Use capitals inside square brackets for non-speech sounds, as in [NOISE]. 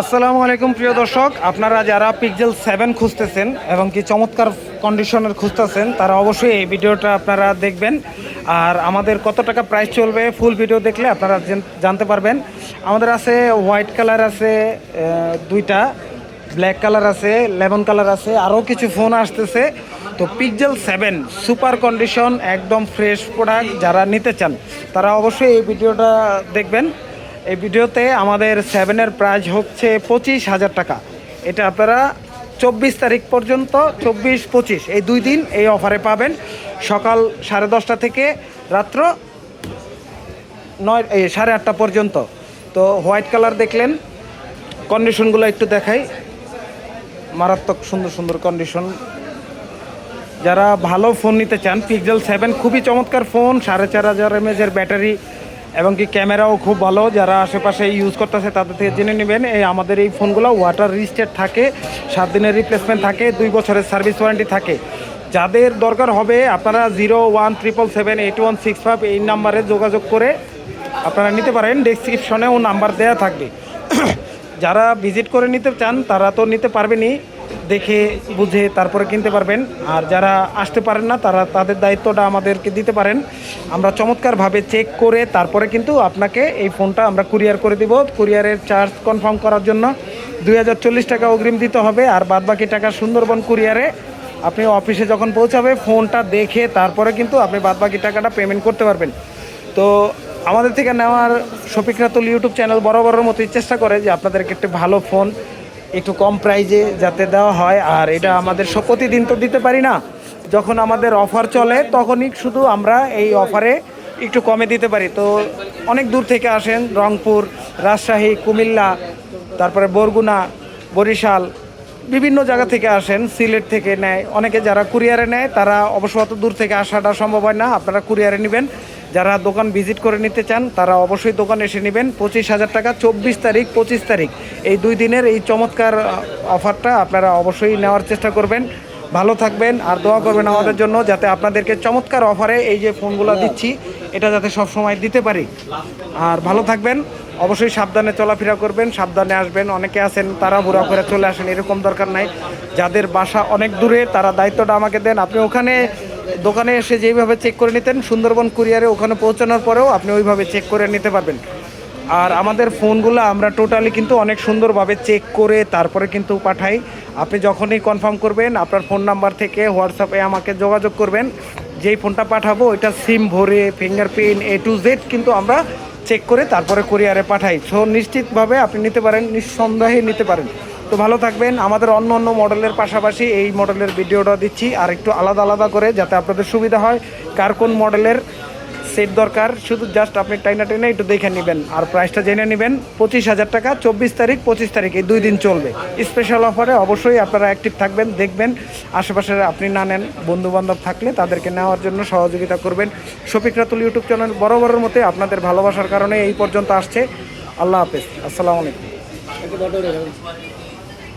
আসসালামু আলাইকুম, প্রিয় দর্শক। আপনারা যারা পিকজেল সেভেন খুঁজতেছেন এবং কি চমৎকার কন্ডিশনের খুঁজতেছেন, তারা অবশ্যই এই ভিডিওটা আপনারা দেখবেন। আর আমাদের কত টাকা প্রাইস চলবে ফুল ভিডিও দেখলে আপনারা জানতে পারবেন। আমাদের আছে হোয়াইট কালার আছে দুইটা ব্ল্যাক কালার আছে লেমন কালার আছে, আরও কিছু ফোন আসতেছে। তো পিকজেল সেভেন সুপার কন্ডিশন একদম ফ্রেশ প্রোডাক্ট যারা নিতে চান, তারা অবশ্যই এই ভিডিওটা দেখবেন। এই ভিডিওতে আমাদের সেভেনের প্রাইস হচ্ছে পঁচিশ হাজার টাকা। এটা আপনারা চব্বিশ তারিখ পর্যন্ত, চব্বিশ, পঁচিশ, এই দুই দিন এই অফারে পাবেন। সকাল সাড়ে দশটা থেকে রাত্র নয়, এই সাড়ে আটটা পর্যন্ত। তো হোয়াইট কালার দেখলেন কন্ডিশনগুলো একটু দেখাই। মারাত্মক সুন্দর সুন্দর কন্ডিশন যারা ভালো ফোন নিতে চান পিক্সেল সেভেন খুবই চমৎকার ফোন সাড়ে চার হাজার এমএজের ব্যাটারি এবং কি ক্যামেরাও খুব ভালো, যারা আশেপাশে ইউজ করতেছে তাদের থেকে জেনে নেবেন। এই আমাদের এই ফোনগুলো ওয়াটার রিস্টেড থাকে, সাত দিনের রিপ্লেসমেন্ট থাকে, দুই বছরের সার্ভিস ওয়ারেন্টি থাকে। যাদের দরকার হবে, আপনারা zero one triple seven eight one six five এই নাম্বারে যোগাযোগ করে আপনারা নিতে পারেন। ডেসক্রিপশনেও নাম্বার দেওয়া থাকবে। [COUGHS] যারা ভিজিট করে নিতে চান, তারা তো নিতে পারবেনই। দেখে, বুঝে তারপরে কিনতে পারবেন। আর যারা আসতে পারেন না, তারা তাদের দায়িত্বটা আমাদেরকে দিতে পারেন। আমরা চমৎকারভাবে চেক করে তারপরে কিন্তু আপনাকে এই ফোনটা আমরা কুরিয়ার করে দিব। কুরিয়ারের চার্জ কনফার্ম করার জন্য দুই হাজার চল্লিশ টাকা অগ্রিম দিতে হবে। আর বাদবাকি টাকা সুন্দরবন কুরিয়ারে আপনি অফিসে যখন পৌঁছাবে, ফোনটা দেখে তারপরে কিন্তু আপনি বাদবাকি টাকাটা পেমেন্ট করতে পারবেন। তো আমাদের থেকে নেওয়ার শফিক রাতুল ইউটিউব চ্যানেল বরাবরের মতোই চেষ্টা করে যে আপনাদেরকে একটি ভালো ফোন একটু কম প্রাইজে যাতে দেওয়া হয়। আর এটা আমাদের প্রতিদিন তো দিতে পারি না। যখন আমাদের অফার চলে, তখনই শুধু আমরা এই অফারে একটু কমে দিতে পারি। তো অনেক দূর থেকে আসেন রংপুর, রাজশাহী, কুমিল্লা, তারপরে বরগুনা, বরিশাল, বিভিন্ন জায়গা থেকে আসেন, সিলেট থেকে নেয়। অনেকে যারা কুরিয়ারে নেয়, তারা অবশ্য অত দূর থেকে আসাটা সম্ভব হয় না। আপনারা কুরিয়ারে নেবেন। যারা দোকান ভিজিট করে নিতে চান, তারা অবশ্যই দোকানে এসে নেবেন। পঁচিশ হাজার টাকা, চব্বিশ তারিখ, পঁচিশ তারিখ। এই দুই দিনের এই চমৎকার অফারটা আপনারা অবশ্যই নেওয়ার চেষ্টা করবেন। ভালো থাকবেন আর দোয়া করবেন আমাদের জন্য যাতে আপনাদেরকে চমৎকার অফারে এই যে ফোনগুলো দিচ্ছি, এটা যাতে সব সময় দিতে পারি। আর ভালো থাকবেন, অবশ্যই সাবধানে চলাফেরা করবেন, সাবধানে আসবেন। অনেকে আছেন, তারা বুড়া করে চলে আসেন, এরকম দরকার নাই। যাদের বাসা অনেক দূরে, তারা দায়িত্বটা আমাকে দেন। আপনি ওখানে দোকানে এসে যেইভাবে চেক করে নিতেন, সুন্দরবন কুরিয়ারে ওখানে পৌঁছানোর পরেও আপনি ওইভাবে চেক করে নিতে পারবেন। আর আমাদের ফোনগুলো আমরা টোটালি কিন্তু অনেক সুন্দরভাবে চেক করে তারপরে কিন্তু পাঠাই। আপনি যখনই কনফার্ম করবেন, আপনার ফোন নাম্বার থেকে হোয়াটসঅ্যাপে আমাকে যোগাযোগ করবেন। যেই ফোনটা পাঠাবো, ওইটা সিম ভরে ফিঙ্গারপ্রিন্ট এ টু জেড কিন্তু আমরা চেক করে তারপরে কুরিয়ারে পাঠাই। সো নিশ্চিতভাবে আপনি নিতে পারেন, নিঃসন্দেহে নিতে পারেন। তো ভালো থাকবেন। আমাদের অন্য অন্য মডেলের পাশাপাশি এই মডেলের ভিডিওটা দিচ্ছি আর একটু আলাদা আলাদা করে যাতে আপনাদের সুবিধা হয়, কার কোন মডেলের সেট দরকার, শুধু জাস্ট আপনি টাইনা টেনে একটু দেখে নেবেন। আর প্রাইসটা জেনে নেবেন, পঁচিশ হাজার টাকা, চব্বিশ তারিখ, পঁচিশ তারিখ, এই দুই দিন চলবে। স্পেশাল অফারে অবশ্যই আপনারা অ্যাক্টিভ থাকবেন, দেখবেন আশেপাশে আপনি না নেন বন্ধু বান্ধব থাকলে তাদেরকে নেওয়ার জন্য সহযোগিতা করবেন। শফিক রাতুল ইউটিউব চ্যানেল বরাবরের মতে আপনাদের ভালোবাসার কারণে এই পর্যন্ত আসছে। আল্লাহ হাফেজ, আসসালামু আলাইকুম।